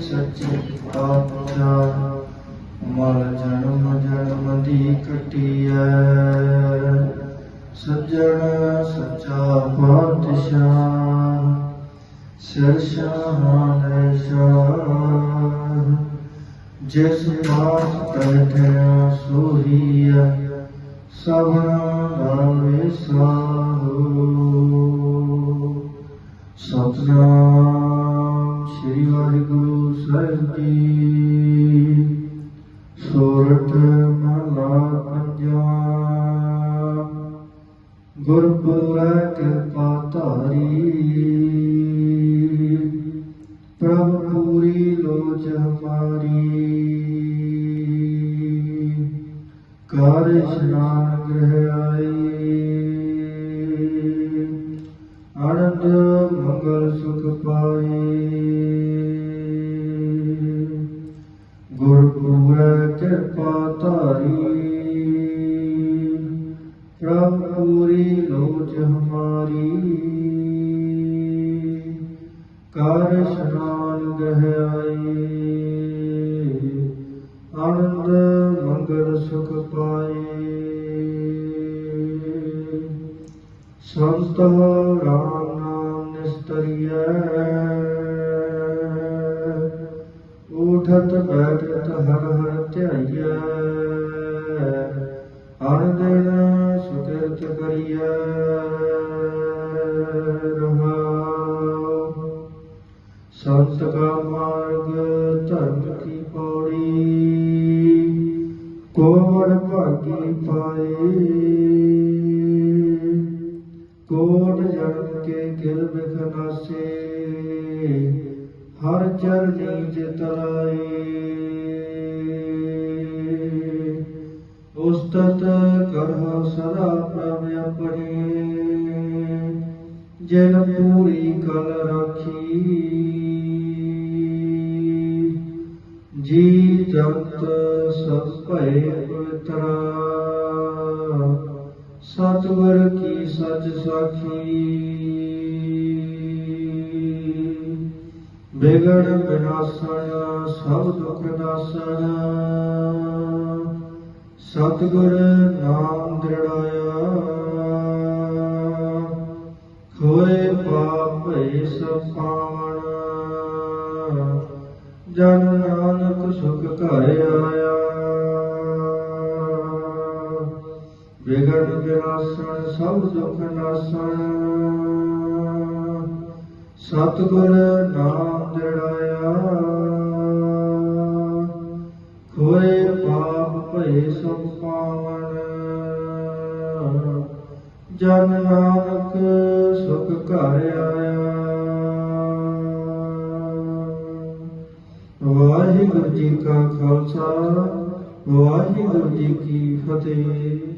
ਸੱਚੀ ਪਾਤਸ਼ਾਹ ਮਲ ਜਨਮ ਜਨਮ ਦੀ ਕਟਿਐ। ਸੱਜਣ ਸੱਚਾ ਪਾਤਸ਼ਾਹ, ਸਿਰ ਸ਼ਾਹਾਨ ਸ਼ਾਹ ਜਿਸ ਪਾਸ ਬੈਠਿਆ ਸੋਹੀਆ ਸਭਨਾ ਦਾ ਵਿਸਾਹੋ ਸਤਨਾਮ ਵਾਹਿਗੁਰੂ ਸਾਹਿਬ ਜੀ ਸੋਰਠ ਗੁਰਪੁਰੈ ਕਿਰਪਾ ਧਾਰੀ। ਪ੍ਰਭ ਪੂਰੀ ਲੋਚ ਹਮਾਰੀ। ਕਾਰ ਇਸ਼ਨਾਨ ਗ੍ਰਹਿ ਆਈ। ਆਨੰਦ, ਮੰਗਲ ਸੁਖ ਪਾਈ। ਗੁਰਪੁਰੈ ਕਿਰਪਾ ਧਾਰੀ। ਪ੍ਰਭ ਪੂਰੀ ਲੋਚ ਹਮਾਰੀ। ਕਾਰ ਇਸ਼ਨਾਨ ਗ੍ਰਹਿ ਆਈ ਆਨੰਦ, ਮੰਗਲ ਸੁਖ ਪਾਏ ਸੰਤ ਰਾਮ ਨਾਮ ਉਠਤ ਬੈਠਤ ਹਰ ਹਰ ਧਿਆਈਐ। ਹਰ ਦਿਨ ਸੁਕਿਰਤ ਕਰੀਐ। ਰਹਾਉ। ਸੰਤ ਕਾ ਮਾਰਗ ਧਰਮ ਕੀ ਪੌੜੀ। ਕੋੜ ਭਾਗੀ ਪਾਏ। ਬਿਖਨਾਸੇ ਹਰ ਚਰਨੀ ਜਿਤ ਲਾਏ ਉਸਤਤ ਕਰਹੁ ਸਦਾ ਪ੍ਰਭ ਆਪਣੇ। ਜਿਨ ਪੂਰੀ ਕਲ ਰਾਖੀ। ਜੀ ਜਗਤ ਸਭ ਭਏ ਪਵਿੱਤਰਾ। ਸਤਿਗੁਰ ਕੀ ਸੱਚ ਸਾਖੀ। ਬਿਗੜ ਬਿਨਾਸਣ, ਸਭ ਦੁਖ ਨਾਸਣ। ਸਤਿਗੁਰ ਨਾਮ ਦ੍ਰਿੜਾਇਆ। ਖੋਏ ਪਾਪ ਭਏ ਸਭ ਪਾਵਨ ਜਨ ਨਾਨਕ ਸੁਖ ਘਰ ਆਇਆ। ਵਿਗੜ ਵਿਨਾਸਣ ਸਭ ਦੁਖ ਨਾਸਣ। ਸਤਿਗੁਰ ਨਾਮ ਦ੍ਰਿੜਾਇਆ ਖੋਏ ਪਾਪ ਭਏ ਸਭ ਪਾਵਨ ਜਨ ਨਾਨਕ ਸੁਖ ਘਰ ਆਇਆ। ਵਾਹਿਗੁਰੂ ਜੀ ਕਾ ਖਾਲਸਾ, ਵਾਹਿਗੁਰੂ ਜੀ ਕੀ ਫਤਿਹ।